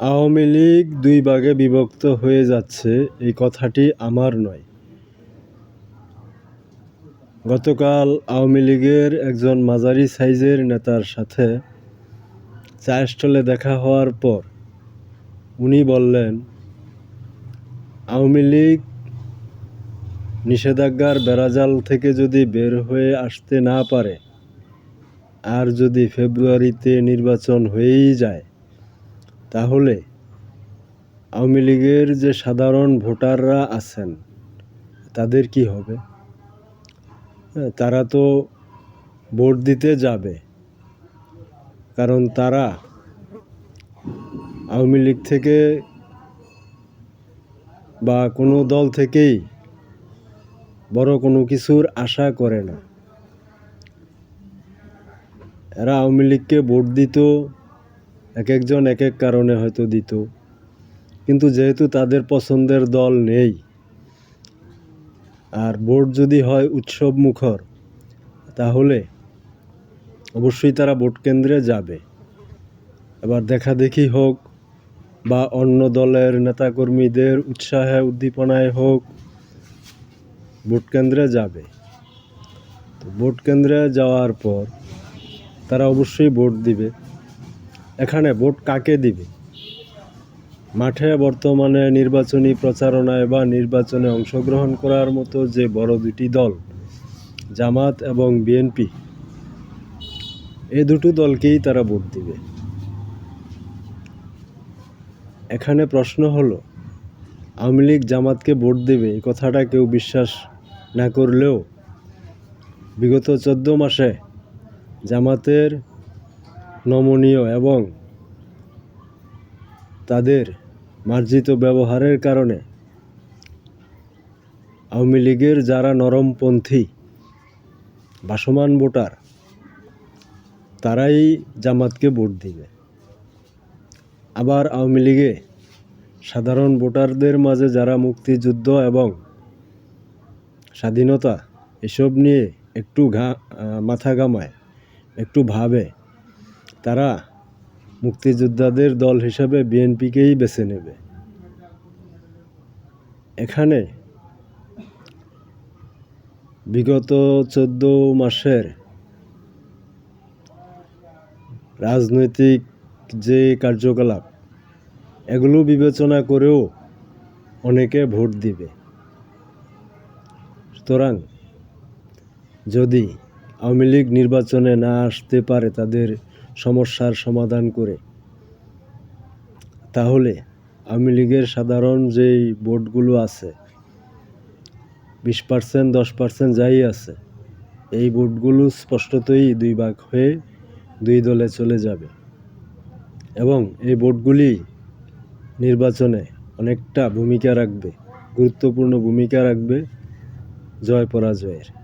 আওয়ামী লীগ দুই ভাগে বিভক্ত হয়ে যাচ্ছে, এই কথাটি আমার নয়। গতকাল আওয়ামী লীগের একজন মাঝারি সাইজের নেতার সাথে চায়ের স্টলে দেখা হওয়ার পর উনি বললেন, আওয়ামী লীগ নিষেধাজ্ঞার বেড়াজাল থেকে যদি বের হয়ে আসতে না পারে আর যদি ফেব্রুয়ারিতে নির্বাচন হয়েই যায় তাহলে আওয়ামী লীগের যে সাধারণ ভোটাররা আছেন তাদের কি হবে? হ্যাঁ, তারা তো ভোট দিতে যাবে কারণ তারা আওয়ামী লীগ থেকে বা কোনো দল থেকেই বড় কোনো কিছুর আশা করে না। এরা আওয়ামী লীগকে ভোট দিত, এক একজন এক এক কারণে হয়তো দিত। কিন্তু যেহেতু তাদের পছন্দের দল নেই, আর ভোট যদি হয় উৎসব মুখর, তাহলে অবশ্যই তারা ভোট কেন্দ্রে যাবে। এবার দেখা দেখি হোক, বা অন্য দলের নেতাকর্মীদের উৎসাহে, উদ্দীপনায় হোক, ভোট কেন্দ্রে যাবে। তো ভোট কেন্দ্রে যাওয়ার পর তারা অবশ্যই ভোট দিবে। এখানে ভোট কাকে দিবে? মাঠে বর্তমানে নির্বাচনী প্রচারণায় বা নির্বাচনে অংশগ্রহণ করার মতো যে বড় দুটি দল, জামাত এবং বিএনপি, এ দুটো দলকেই তারা ভোট দিবে। এখানে প্রশ্ন হলো, আওয়ামী লীগ জামাতকে ভোট দেবে এই কথাটা কেউ বিশ্বাস না করলেও বিগত চোদ্দ মাসে জামাতের নমনীয় এবং তাদের মার্জিত ব্যবহারের কারণে আওয়ামী লীগের যারা নরমপন্থী, ভাসমান ভোটার, তারাই জামাতকে ভোট দিবে। আবার আওয়ামী লীগে সাধারণ ভোটারদের মাঝে যারা মুক্তিযুদ্ধ এবং স্বাধীনতা, এসব নিয়ে একটু ঘা মাথা ঘামায়। একটু ভাবে। তারা মুক্তিযোদ্ধাদের দল হিসাবে বিএনপিকেই বেছে নেবে। এখানে বিগত চোদ্দ মাসের রাজনৈতিক যে কার্যকলাপ, এগুলো বিবেচনা করেও অনেকে ভোট দিবে। সুতরাং যদি আওয়ামী লীগ নির্বাচনে না আসতে পারে তাদের সমস্যার সমাধান করে। তাহলে আওয়ামী লীগের সাধারণ যেই ভোটগুলো আছে, বিশ পার্সেন্ট দশ পার্সেন্ট যাই আছে, এই ভোটগুলো স্পষ্টতই দুই ভাগ হয়ে দুই দলে চলে যাবে। এবং এই ভোটগুলি নির্বাচনে অনেকটা ভূমিকা রাখবে, গুরুত্বপূর্ণ ভূমিকা রাখবে জয় পরাজয়ের।